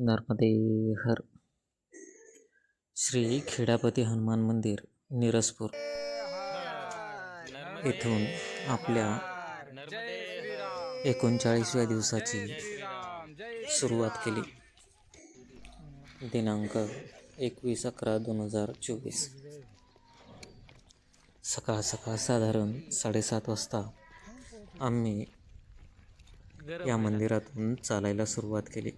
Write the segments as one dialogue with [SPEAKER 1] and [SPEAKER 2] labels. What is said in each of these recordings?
[SPEAKER 1] नर्मदे हर। श्री खेडापती हनुमान मंदिर निरसपूर येथून आपल्या एकोणचाळीसव्या दिवसाची सुरुवात केली. दिनांक एकवीस अकरा दोन हजार चोवीस. सकाळ सकाळ साधारण साडेसात वाजता आम्ही या मंदिरातून चालायला सुरुवात केली.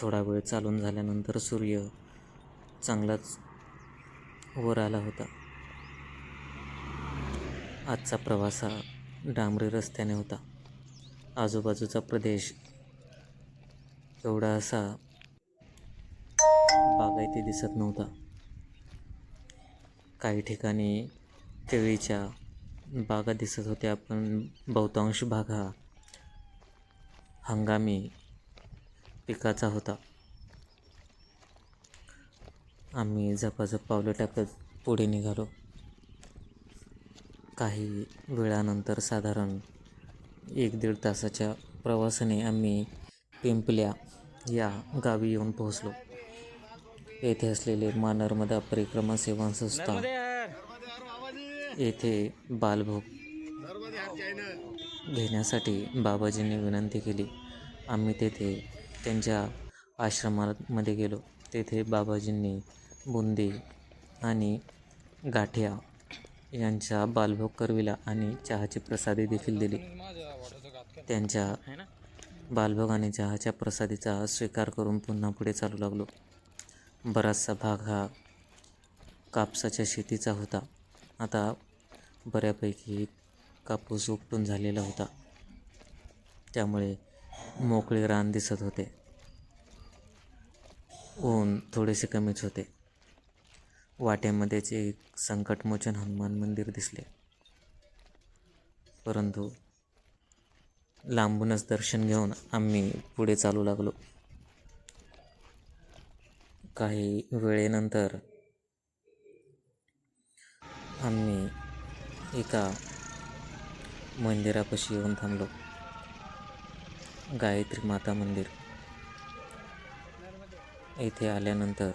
[SPEAKER 1] थोडा वेळ चालून झाल्यानंतर सूर्य चांगलाच वर आला होता. आजचा प्रवास हा डांबरी रस्त्याने होता. आजूबाजूचा प्रदेश एवढा असा बागायती दिसत नव्हता. काही ठिकाणी केळीच्या बागा दिसत होत्या पण बहुतांश भाग हा हंगामी पिकाचा होता. आम्ही झपाझप पावलं टाकत पुढे निघालो. काही वेळानंतर साधारण एक दीड तासाच्या प्रवासाने आम्ही पिंपल्या या गावी येऊन पोहोचलो. येथे असलेले मा नर्मदा परिक्रमा सेवा संस्था येथे बालभोग घेण्यासाठी बाबाजींनी विनंती केली. आम्ही तेथे त्यांच्या आश्रमामध्ये गेलो. तेथे बाबाजींनी बुंदी आणि गाठ्या यांचा बालभोग करविला आणि चहाची प्रसादी देखील दिली. त्यांच्या बालभोग आणि चहाच्या प्रसादीचा स्वीकार करून पुन्हा पुढे चालू लागलो. बराचसा भाग हा कापसाच्या शेतीचा होता. आता बऱ्यापैकी कापूस उपटून झालेला होता. त्यामुळे मोकळे रान दिसत होते. ऊन थोडेसे कमीच होते. वाट्यामध्येच एक संकटमोचन हनुमान मंदिर दिसले. परंतु लांबूनच दर्शन घेऊन आम्ही पुढे चालू लागलो. काही वेळेनंतर आम्ही एका मंदिरापाशी येऊन थांबलो. गायत्री माता मंदिर. येथे आल्यानंतर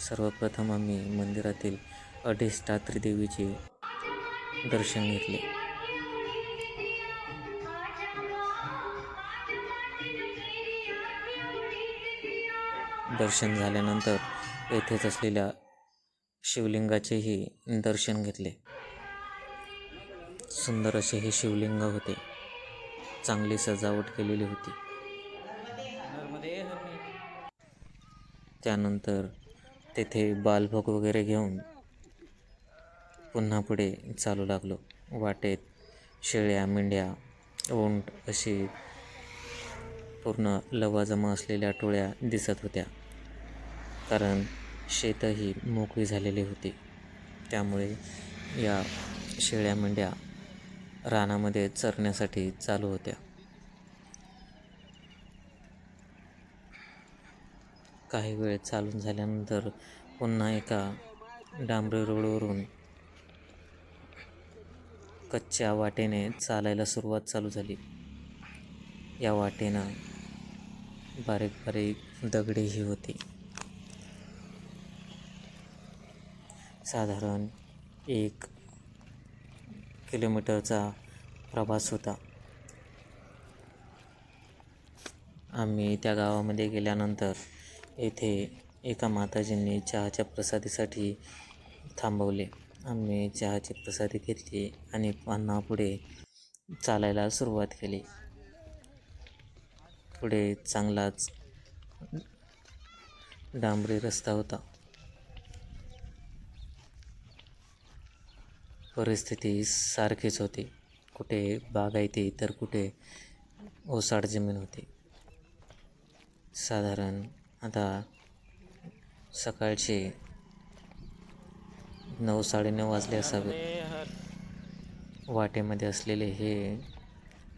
[SPEAKER 1] सर्वप्रथम आम्ही मंदिरातील अधिष्ठात्री देवीचे दर्शन घेतले. दर्शन झाल्यानंतर येथेच असलेल्या शिवलिंगाचेही दर्शन घेतले. सुंदर असे हे शिवलिंग होते. चांगली सजावट केलेली होती. त्यानंतर तेथे बालभोग वगैरे घेऊन पुन्हा पुढे चालू लागलो. वाटेत शेळ्या मेंढ्या ओंट अशी पूर्ण लवाजमा असलेल्या टोळ्या दिसत होत्या. कारण शेतही मोकळी झालेली होती. त्यामुळे या शेळ्या मेंढ्या रानामध्ये चरण्यासाठी चालू होत्या. काही वेळ चालून झाल्यानंतर पुन्हा एका डांबरी रोडवरून कच्च्या वाटेने चालायला सुरुवात चालू झाली. या वाटेनं बारीक बारीक दगडेही होती. साधारण एक किलोमीटरचा प्रवास होता. आम्ही त्या गावामध्ये गेल्यानंतर येथे एका माताजींनी चहाच्या प्रसादीसाठी थांबवले. आम्ही चहाची प्रसादी घेतली आणि पुन्हा पुढे चालायला सुरुवात केली. पुढे चांगलाच डांबरी रस्ता होता. परिस्थिती सारखीच होती. कुठे बागायती तर कुठे ओसाड जमीन होती. साधारण आता सकाळचे नऊ साडेनऊ वाजले असावे. वाटेमध्ये असलेले हे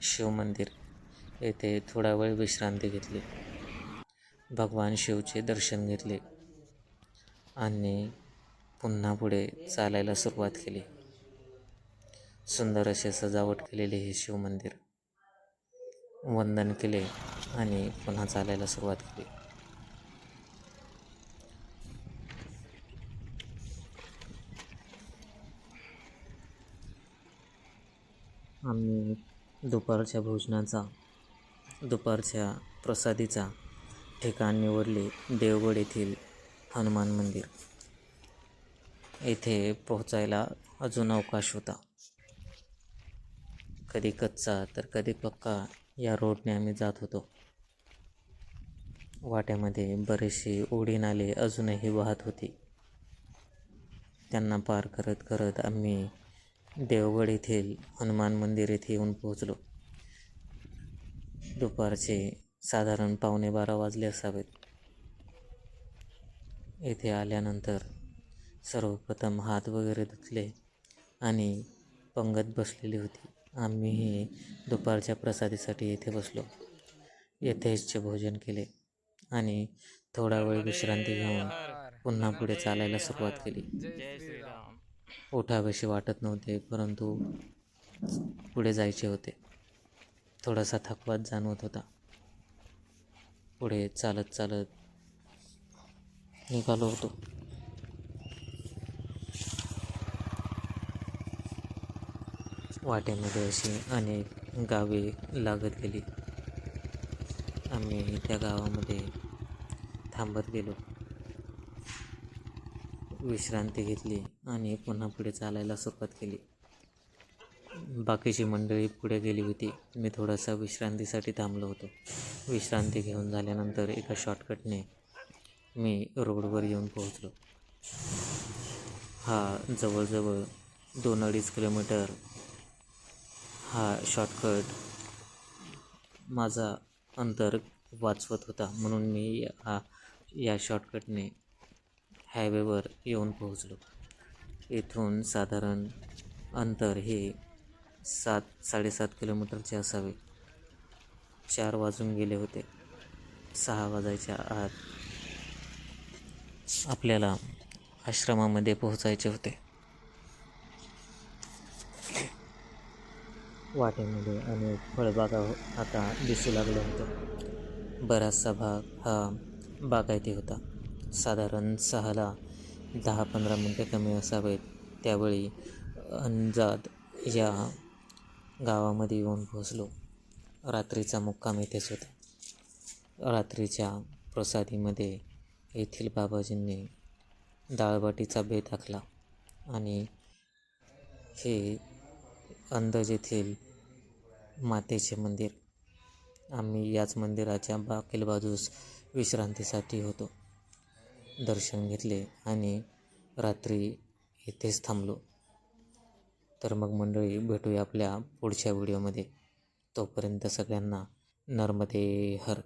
[SPEAKER 1] शिवमंदिर येथे थोडा वेळ विश्रांती घेतली. भगवान शिवचे दर्शन घेतले आणि पुन्हा पुढे चालायला सुरुवात केली. सुंदर असे सजावट केलेले हे शिवमंदिर वंदन केले आणि पुन्हा चालायला सुरुवात केली. आम्ही दुपारच्या भोजनाचा दुपारच्या प्रसादीचा ठिकाण निवडले देवगड येथील हनुमान मंदिर. येथे पोहोचायला अजून अवकाश होता. कधी कच्चा तर कधी पक्का या रोडने आम्ही जात होतो. वाट्यामध्ये बरेचसे ओढी नाले अजूनही वाहत होती. त्यांना पार करत करत आम्ही देवगड येथील हनुमान मंदिर येथे येऊन पोहोचलो. दुपारचे साधारण पावणे बारा वाजले असावेत. येथे आल्यानंतर सर्वप्रथम हात वगैरे धुतले आणि पंगत बसलेली होती. आम्हीही दुपारच्या प्रसादीसाठी येथे बसलो. येथेच भोजन केले आणि थोडा वेळ विश्रांती घेऊन पुन्हा पुढे चालायला सुरुवात केली.
[SPEAKER 2] जय
[SPEAKER 1] उठावेशी वाटत नव्हते परंतु पुढे जायचे होते. थोडासा थकवात जाणवत होता. पुढे चालत चालत निघालो होतो. वाट्यामध्ये अशी अनेक गावे लागत गेली आम्ही त्या गावामध्ये थांबत गेलो. विश्रांती घेतली आणि पुन्हा पुढे चालायला सुरुवात केली. बाकीची मंडळी पुढे गेली होती. मी थोडासा विश्रांतीसाठी थांबलो होतो. विश्रांती घेऊन झाल्यानंतर एका शॉर्टकटने मी रोडवर येऊन पोहोचलो. हा जवळजवळ दोन अडीच किलोमीटर हा शॉर्टकट माझा अंतर वाचवत होता. म्हणून मी हा या शॉर्टकटने हायवेवर येऊन पोहोचलो. इथून साधारण अंतर हे सात साडेसात किलोमीटरचे असावे. चार वाजून गेले होते. सहा वाजायच्या आत आपल्याला आश्रमामध्ये पोहोचायचे होते. वाटेमध्ये अनेक फळबागा हो- आता दिसू लागल्या होत्या. बराचसा भाग हा बागायती होता. साधारण सहाला दहा पंधरा मिनटे कमी असावेत. त्यावेळी अंजाद या गावामध्ये येऊन पोहोचलो. रात्रीचा मुक्काम इथेच होता. रात्रीच्या प्रसादीमध्ये येथील बाबाजींनी डाळबाटीचा बेत आखला आणि हे अंदज येथील मातेचे मंदिर. आम्ही याच मंदिराच्या बाकील बाजूस विश्रांतीसाठी होतो. दर्शन घेतले आणि रात्री येथेच थांबलो. तर मग मंडळी भेटूया आपल्या पुढच्या व्हिडिओमध्ये. तोपर्यंत सगळ्यांना नर्मदे हर.